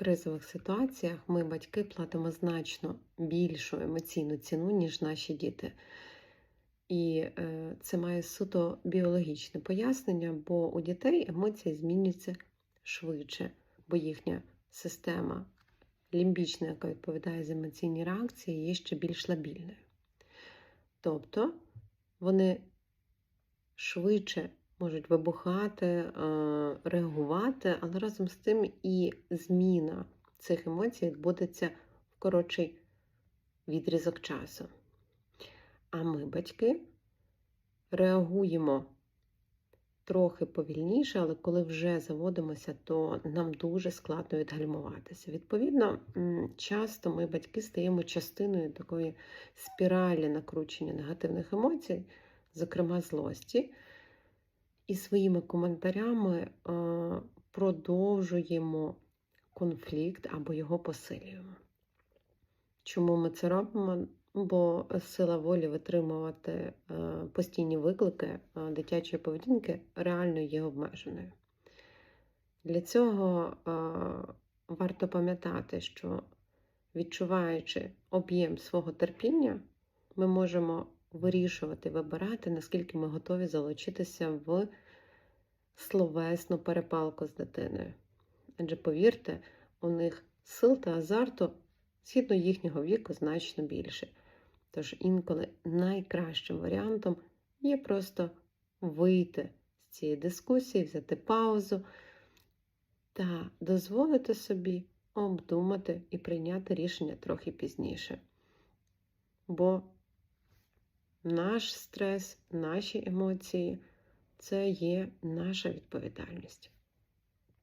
кризових ситуаціях ми, батьки, платимо значно більшу емоційну ціну, ніж наші діти. І е, це має суто біологічне пояснення, бо у дітей емоції змінюються швидше, бо їхня система лімбічна, яка відповідає за емоційні реакції, є ще більш лабільною. Тобто вони швидше можуть вибухати, е, реагувати, але разом з тим і зміна цих емоцій відбудеться в коротший відрізок часу. А ми, батьки, реагуємо трохи повільніше, але коли вже заводимося, то нам дуже складно відгальмуватися. Відповідно, часто ми, батьки, стаємо частиною такої спіралі накручення негативних емоцій, зокрема злості, і своїми коментарями е, продовжуємо конфлікт або його посилюємо. Чому ми це робимо? Бо сила волі витримувати е, постійні виклики е, дитячої поведінки реально є обмеженою. Для цього варто пам'ятати, що відчуваючи об'єм свого терпіння, ми можемо вирішувати, вибирати, наскільки ми готові залучитися в словесну перепалку з дитиною. Адже повірте, у них сил та азарту згідно їхнього віку значно більше. Тож інколи найкращим варіантом є просто вийти з цієї дискусії, взяти паузу та дозволити собі обдумати і прийняти рішення трохи пізніше. Бо наш стрес, наші емоції це є наша відповідальність.